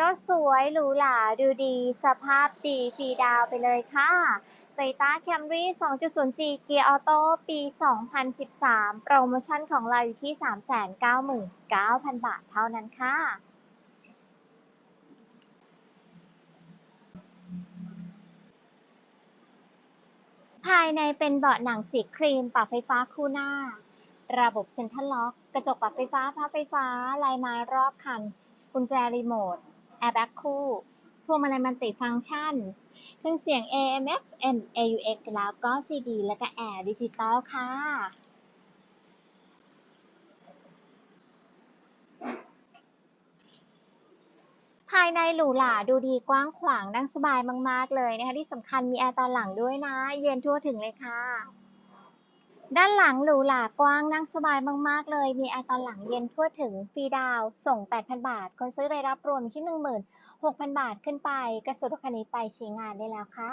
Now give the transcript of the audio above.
รถสวยหรูหราดูดี สภาพดีฟรีดาวไปเลยค่ะ Toyota Camry 2.0G เกียร์ออโต้ปี 2013 โปรโมชั่นของเราอยู่ที่ 399,000 บาทเท่านั้นค่ะภายในเป็นเบาะหนังสีครีมปรับไฟฟ้าคู่หน้า ระบบเซ็นทรัลล็อก กระจกปรับไฟฟ้าพับไฟฟ้า ลายไม้รอบคัน กุญแจรีโมท แอร์แบ็กคู่ พวงมาลัยมัลติฟังก์ชันเครื่องเสียง AM FM AUX แล้วก็ CD และก็แอร์ดิจิตอลค่ะภายในหรูหราดูดีกว้างขวางนั่งสบายมาก ๆ เลยนะคะที่สำคัญมีแอร์ตอนหลังด้วยนะ เย็นทั่วถึงเลยค่ะ ด้านหลังหรูหรากว้างนั่งสบายมาก ๆ เลย มีแอร์ตอนหลังเย็นทั่วถึงฟรีดาวส่ง 8,000 บาท คนซื้อรายรับรวมที่ 16,000 บาทขึ้นไป กระสุนคันนี้ไปใช้งานได้แล้วค่ะ